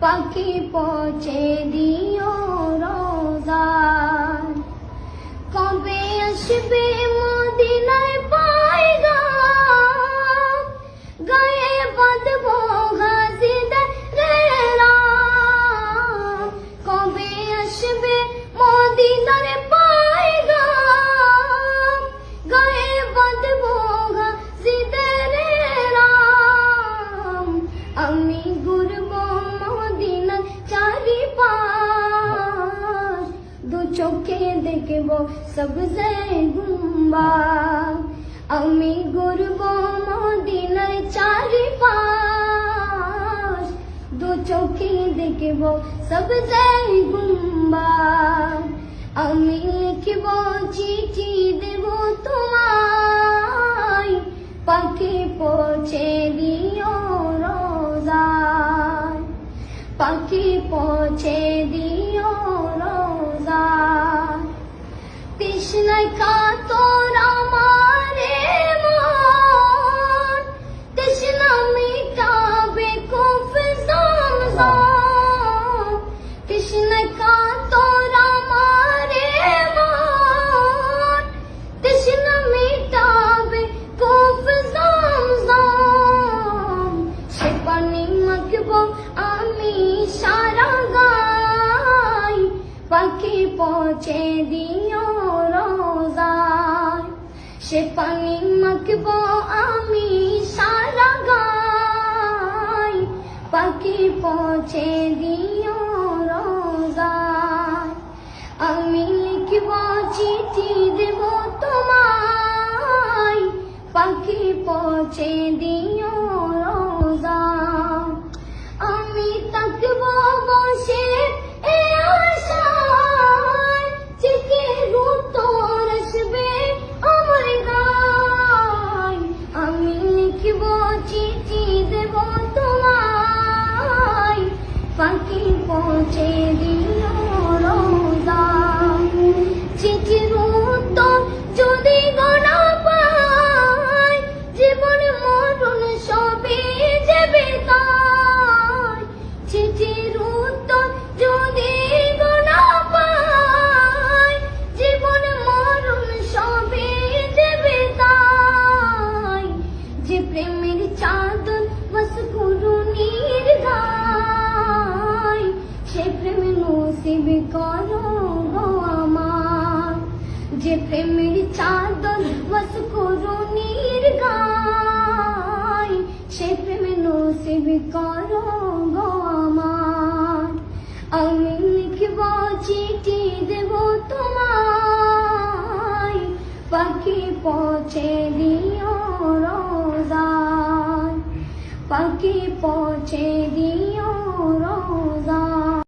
পাখি পচে দিও রোজার। কবে আসবে মদিনায় পাইগা গায়ে বাঁধব চোখে দেখব সবজে গুম্বা আমি ঘুরব মদিনার চারিপাশ দু চোখে দেখব সবজে গুম্বা আমি লিখব চিঠি দেব তোমায় পাখি পৌঁছে দিও রোজায় পাখি পৌঁছে দিও তৃষ্ণায় কাতর আমারে মন তৃষ্ণা মিটাবে খুব জমজম তৃষ্ণায় কাতর আমারে মন তৃষ্ণা মিটাবে খুব জমজম সে পানি মাখব আমি সারা গাই পাখি পৌঁছে রোজায় সে পানি মাখব আমি সারা গাই। পাখি পৌঁছে দিও রোজায়। আমি লিখব চিঠি পৌঁছে নসিব করো আমার? যে প্রেমের চাদর বস করুণীর গায়, সে প্রেম নসিব করো আমার? আমি লিখব চিঠি দেব তোমায়, পাখি পৌঁছে দিও